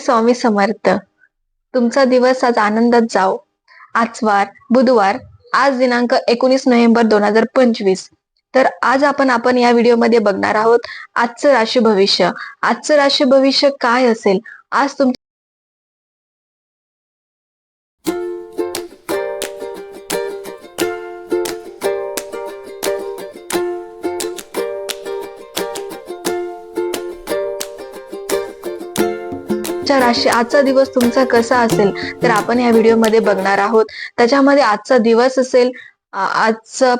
स्वामी समर्थ. तुमचा दिवस आज आनंदात जाओ आजवार बुधवार आज दिनांक एकोणीस नोव्हेंबर दोन हजार पंचवीस. तर आज आपण आपण या व्हिडिओमध्ये बघणार आहोत आजचं राशी भविष्य. आजचं राशी भविष्य काय असेल? आज तुम तुमच्या राशी आजचा दिवस तुमचा कसा असेल तर आपण या व्हिडिओमध्ये बघणार आहोत. त्याच्यामध्ये आजचा दिवस असेल आजचं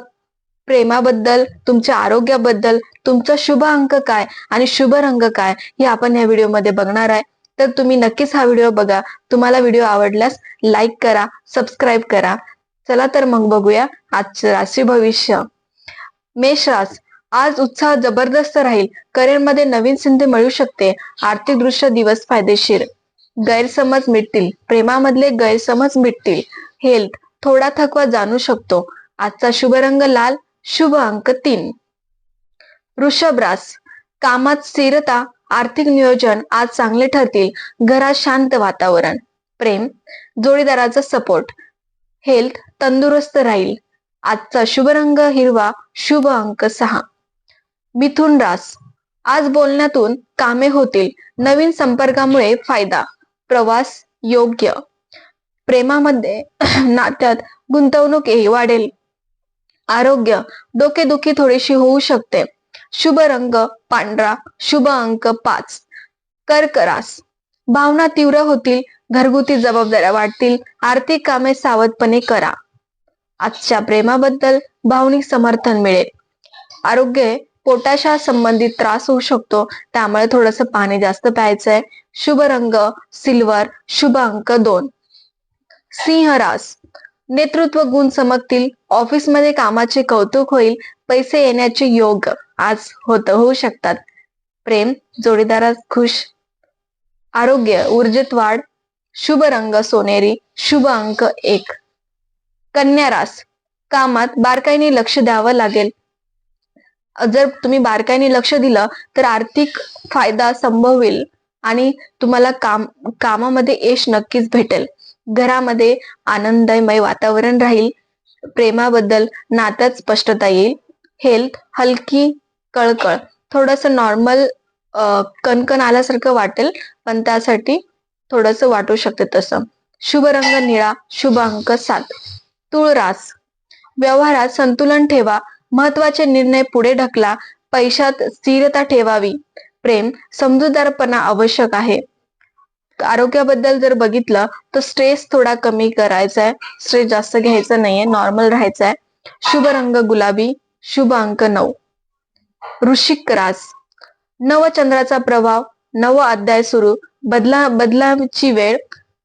प्रेमाबद्दल तुमच्या आरोग्याबद्दल तुमचा शुभ अंक काय आणि शुभ रंग काय हे आपण या व्हिडिओमध्ये बघणार आहे. तर तुम्ही नक्कीच हा व्हिडिओ बघा. तुम्हाला व्हिडिओ आवडल्यास लाईक करा सबस्क्राईब करा. चला तर मग बघूया आजचं राशी भविष्य. मेष रास आज उत्साह जबरदस्त राहील. करिअरमध्ये नवीन संधी मिळू शकते. आर्थिक दिवस फायदेशीर. गैरसमज मिटतील. प्रेमामधले गैरसमज मिटतील. हेल्थ थोडा थकवा जाणू शकतो. आजचा शुभ रंग लाल. शुभ अंक तीन. वृषभ रास कामात स्थिरता आर्थिक नियोजन आज चांगले ठरतील. घरात शांत वातावरण. प्रेम जोडीदाराचा सपोर्ट. हेल्थ तंदुरुस्त राहील. आजचा शुभ रंग हिरवा. शुभ अंक सहा. मिथुन रास आज बोलण्यातून कामे होतील. नवीन संपर्कामुळे फायदा. प्रवास योग्य. प्रेमामध्ये नात्यात गुंतवणूकही वाढेल. आरोग्य. डोकेदुखी थोडीशी होऊ शकते. शुभ रंग पांढरा. शुभ अंक पाच. कर्क रास भावना तीव्र होतील. घरगुती जबाबदाऱ्या वाढतील. आर्थिक कामे सावधपणे करा. आजच्या प्रेमाबद्दल भावनिक समर्थन मिळेल. आरोग्य पोटाशा संबंधित त्रास होऊ शकतो. त्यामुळे थोडस पाणी जास्त प्यायचंय. शुभ रंग सिल्वर शुभ अंक दोन. सिंह रास. नेतृत्व गुण चमकतील. ऑफिसमध्ये कामाचे कौतुक होईल. पैसे येण्याचे योग आज होत होऊ शकतात. प्रेम जोडीदारात खुश. आरोग्य ऊर्जेत वाढ. शुभ रंग सोनेरी. शुभ अंक एक. कन्या रास. कामात बारकाईने लक्ष द्यावं लागेल. जर तुम्ही बारकाईने लक्ष दिलं तर आर्थिक फायदा संभवेल आणि तुम्हाला काम कामामध्ये यश नक्कीच भेटेल. घरामध्ये आनंदमय वातावरण राहील. प्रेमाबद्दल नात्यात स्पष्टता येईल. हेल्थ हलकी कळकळ. थोडस नॉर्मल कणकण आल्यासारखं वाटेल पण त्यासाठी थोडस वाटू शकते तसं. शुभ रंग निळा शुभ अंक सात. तुळरास व्यवहारात संतुलन ठेवा. महत्त्वाचे निर्णय पुढे ढकला पैशात स्थिरता ठेवावी. प्रेम समजूतदारपणा आवश्यक आहे. आरोग्याबद्दल जर बघितलं तर स्ट्रेस थोडा कमी करायचा आहे स्ट्रेस जास्त घ्यायचा नाहीये नॉर्मल राहायचा आहे शुभ रंग गुलाबी शुभ अंक नऊ. वृश्चिक रास. नवचंद्राचा प्रभाव नव अध्याय सुरू. बदला बदलाची वेळ.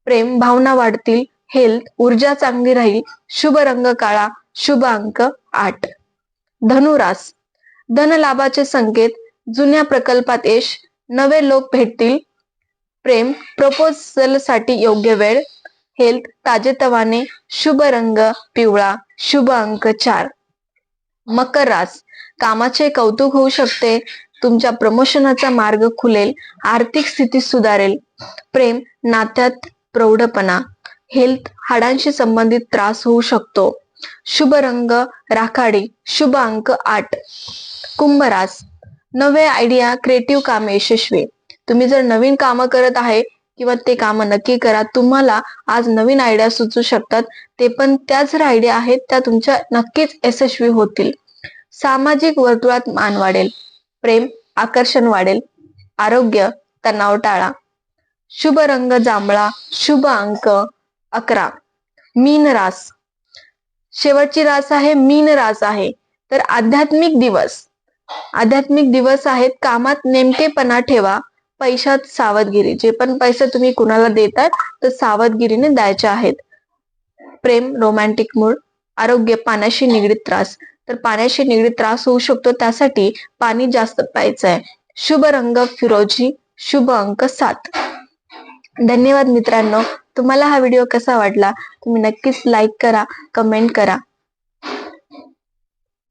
प्रेम भावना वाढतील. हेल्थ ऊर्जा चांगली राहील. शुभ रंग काळा शुभ अंक आठ. धनुरास. धनलाभाचे संकेत जुन्या प्रकल्पात यश नवे लोक भेटतील. प्रेम प्रपोजलसाठी योग्य वेळ हेल्थ ताजेतवाने शुभ रंग पिवळा शुभ अंक चार. मकर रास. कामाचे कौतुक होऊ शकते. तुमच्या प्रमोशनाचा मार्ग खुलेल आर्थिक स्थिती सुधारेल. प्रेम नात्यात प्रौढपणा. हेल्थ हाडांशी संबंधित त्रास होऊ शकतो. शुभ रंग राखाडी शुभ अंक आठ. कुंभरास नवे आयडिया क्रिएटिव्ह कामे यशस्वी. तुम्ही जर नवीन कामं करत आहे किंवा ते काम नक्की करा तुम्हाला आज नवीन आयडिया सुचू शकतात. ते पण त्या जर आयडिया आहेत त्या तुमच्या नक्कीच यशस्वी होतील. सामाजिक वर्तुळात मान वाढेल. प्रेम आकर्षण वाढेल. आरोग्य तणाव टाळा. शुभ रंग जांभळा शुभ अंक अकरा. मीन रास शेवटची रास आहे मीन रास आहे. तर आध्यात्मिक दिवस. आध्यात्मिक दिवस आहेत कामात नेमकेपणा ठेवा पैशात सावधगिरी. जे पण पैसे तुम्ही कुणाला देतात तर सावधगिरीने द्यायचे आहेत. प्रेम रोमॅन्टिक मूड आरोग्य पाण्याशी निगडीत त्रास. तर पाण्याशी निगडीत त्रास होऊ शकतो त्यासाठी पाणी जास्त प्यायचं आहे शुभ रंग फिरोजी शुभ अंक सात. धन्यवाद मित्रांनो. तुम्हाला हा व्हिडिओ कसा वाटला? तुम्ही नक्कीच लाईक करा कमेंट करा.